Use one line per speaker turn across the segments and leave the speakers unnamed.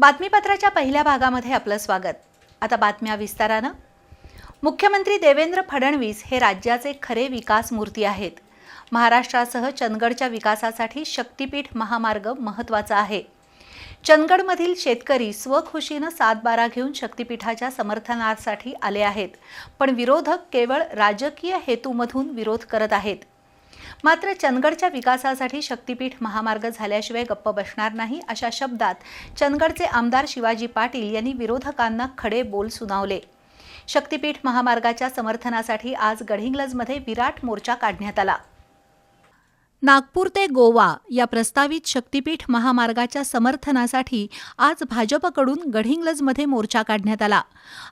बातमीपत्राच्या पहिल्या भागामध्ये आपलं स्वागत. आता बातम्या विस्तारानं. मुख्यमंत्री देवेंद्र फडणवीस हे राज्याचे खरे विकास मूर्ती आहेत. महाराष्ट्रासह चंदगडच्या विकासासाठी शक्तीपीठ महामार्ग महत्त्वाचा आहे. चंदगडमधील शेतकरी स्वखुशीनं सातबारा घेऊन शक्तीपीठाच्या समर्थनासाठी आले आहेत पण विरोधक केवळ राजकीय हेतूमधून विरोध करत आहेत. मात्र चंदगडच्या विकासासाठी शक्तीपीठ महामार्ग झाल्याशिवाय गप्प बसणार नाही अशा शब्दात चंदगडचे आमदार शिवाजी पाटील यांनी विरोधकांना खडे बोल सुनावले. शक्तीपीठ महामार्गाच्या समर्थनासाठी आज गडहिंग्लजमध्ये विराट मोर्चा काढण्यात आला. नागपूर ते गोवा या प्रस्तावित शक्तीपीठ महामार्गाच्या समर्थनासाठी आज भाजपकडून गडहिंग्लजमध्ये मोर्चा काढण्यात आला.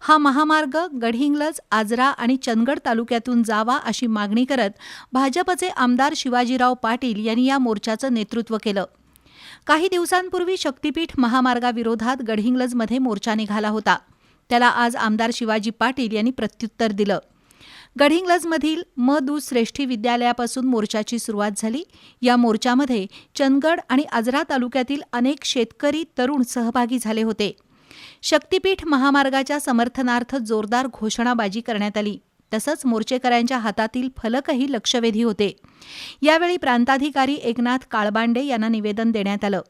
हा महामार्ग गडहिंग्लज आजरा आणि चंदगड तालुक्यातून जावा अशी मागणी करत भाजपचे आमदार शिवाजीराव पाटील यांनी या मोर्चाचं नेतृत्व केलं. काही दिवसांपूर्वी शक्तीपीठ महामार्गाविरोधात गडहिंग्लजमध्ये मोर्चा निघाला होता. त्याला आज आमदार शिवाजी पाटील यांनी प्रत्युत्तर दिलं. गडहिंग्लजमधील म दू श्रेष्ठी विद्यालयापासून मोर्चाची सुरुवात झाली. या मोर्चामध्ये चंदगड आणि आजरा तालुक्यातील अनेक शेतकरी तरुण सहभागी झाले होते. शक्तीपीठ महामार्गाच्या समर्थनार्थ जोरदार घोषणाबाजी करण्यात आली. तसंच मोर्चेकऱ्यांच्या हातातील फलकही लक्षवेधी होते. यावेळी प्रांताधिकारी एकनाथ काळबांडे यांना निवेदन देण्यात आलं.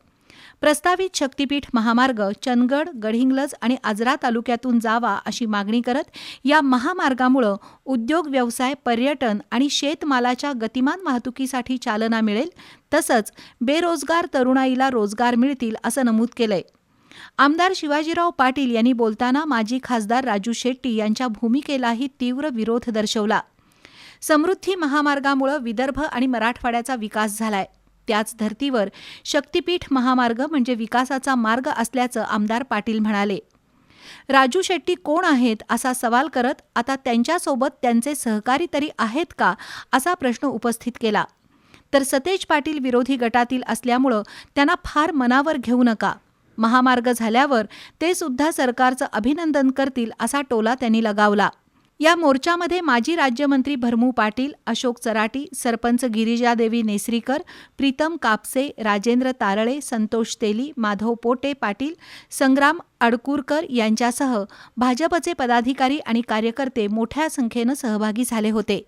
प्रस्तावित शक्तीपीठ महामार्ग चंदगड गडहिंग्लज आणि आजरा तालुक्यातून जावा अशी मागणी करत या महामार्गामुळं उद्योग व्यवसाय पर्यटन आणि शेतमालाच्या गतिमान वाहतुकीसाठी चालना मिळेल तसंच बेरोजगार तरुणाईला रोजगार मिळतील असं नमूद केलंय. आमदार शिवाजीराव पाटील यांनी बोलताना माजी खासदार राजू शेट्टी यांच्या भूमिकेलाही तीव्र विरोध दर्शवला. समृद्धी महामार्गामुळं विदर्भ आणि मराठवाड्याचा विकास झालाय. त्याच धर्तीवर शक्तीपीठ महामार्ग म्हणजे विकासाचा मार्ग असल्याचं आमदार पाटील म्हणाले. राजू शेट्टी कोण आहेत असा सवाल करत आता त्यांच्यासोबत त्यांचे सहकारी तरी आहेत का असा प्रश्न उपस्थित केला. तर सतेज पाटील विरोधी गटातील असल्यामुळं त्यांना फार मनावर घेऊ नका. महामार्ग झाल्यावर ते सुद्धा सरकारचं अभिनंदन करतील असा टोला त्यांनी लगावला. या मोर्चामध्ये माजी राज्यमंत्री भरमू पाटील अशोक चराटी सरपंच गिरिजादेवी नेसरीकर प्रीतम कापसे राजेंद्र तारळे संतोष तेली माधव पोटे पाटील संग्राम अडकूरकर यांच्यासह भाजपचे पदाधिकारी आणि कार्यकर्ते मोठ्या संख्येनं सहभागी झाले होते.